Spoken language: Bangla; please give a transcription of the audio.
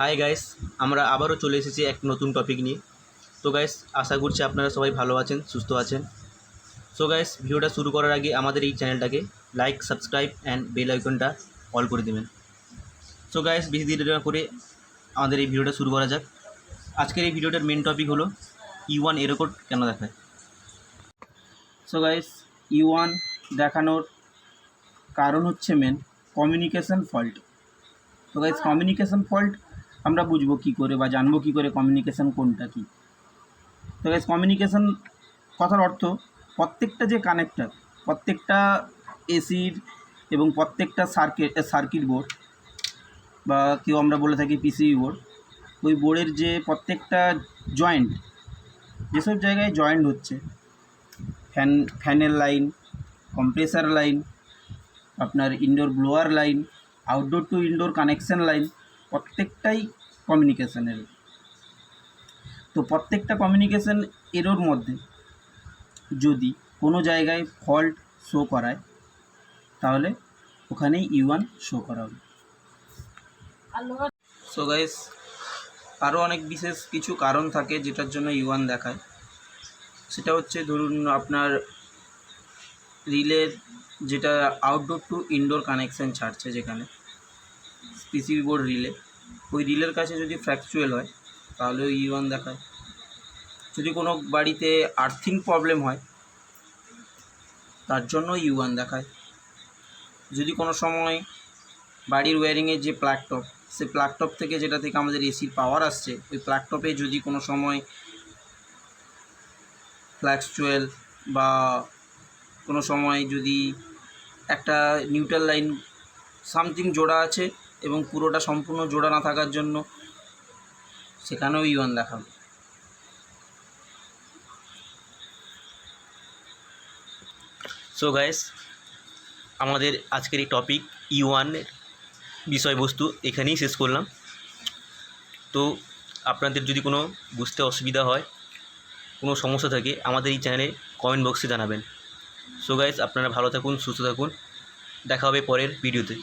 হাই গাইস আমরা আবারও চলে এসেছি এক নতুন টপিক নিয়ে। তো গাইস আশা করছি আপনারা সবাই ভালো আছেন, সুস্থ আছেন। সো গাইস ভিডিওটা শুরু করার আগে আমাদের এই চ্যানেলটাকে লাইক সাবস্ক্রাইব অ্যান্ড বেল আইকনটা অল করে দেবেন। সো গাইস বেশি দেরি না করে আমাদের এই ভিডিওটা শুরু করা যাক। আজকের এই ভিডিওটার মেন টপিক হলো ই ওয়ান এরোকোড কেন দেখায়? সো গাইস ই ওয়ান দেখানোর কারণ হচ্ছে মেন কমিউনিকেশন ফল্ট তো গাইস কমিউনিকেশন ফল্ট আমরা বুঝব কী করে বা জানব কী করে কমিউনিকেশন কোনটা কী। তো গাইস কমিউনিকেশন কথার অর্থ প্রত্যেকটা যে কানেক্টার প্রত্যেকটা এসির এবং প্রত্যেকটা সার্কিট সার্কিট বোর্ড বা কেউ আমরা বলে থাকি পিসিবি বোর্ড ওই বোর্ডের যে প্রত্যেকটা জয়েন্ট যেসব জায়গায় জয়েন্ট হচ্ছে ফ্যান ফ্যানের লাইন কম্প্রেসার লাইন আপনার indoor blower line outdoor to indoor connection line প্রত্যেকটাই কমিউনিকেশনের তো প্রত্যেকটা কমিউনিকেশন এরোর মধ্যে যদি কোনো জায়গায় ফল্ট শো করায়, তাহলে ওখানেই ইউয়ান শো করা হবে। সো গাইস আরও অনেক বিশেষ কিছু কারণ থাকে যেটার জন্য ইউয়ান দেখায়। সেটা হচ্ছে ধরুন আপনার রিলের যেটা আউটডোর টু ইনডোর কানেকশান ছাড়ছে যেখানে। PCB board relay. ওই রিলের কাছে যদি ফ্র্যাকচুয়াল হয়, তাহলে ওই ইউয়ান দেখায়। যদি কোনো বাড়িতে আর্থিং প্রবলেম হয়, তার জন্য ইউয়ান দেখায়। যদি কোনো সময় বাড়ির ওয়্যারিংয়ের যে প্লাগটপ সে প্লাগটপ থেকে যেটা থেকে আমাদের এসির পাওয়ার আসছে, ওই প্লাগটপে যদি কোনো সময় ফ্ল্যাক্সচুয়েল বা কোনো সময় যদি একটা নিউট্রাল লাইন সামথিং জোড়া আছে এবং পুরোটা সম্পূর্ণ জোড়া না থাকার জন্য সেখানেও ইউয়ান দেখাবে। সো গাইস আমাদের আজকের এই টপিক ই ওয়ানের বিষয়বস্তু, এখানেই শেষ করলাম। তো আপনাদের যদি কোনো বুঝতে অসুবিধা হয়, কোনো সমস্যা থাকে, আমাদের এই চ্যানেলে কমেন্ট বক্সে জানাবেন। সো গাইস আপনারা ভালো থাকুন, সুস্থ থাকুন। দেখা হবে পরের ভিডিওতে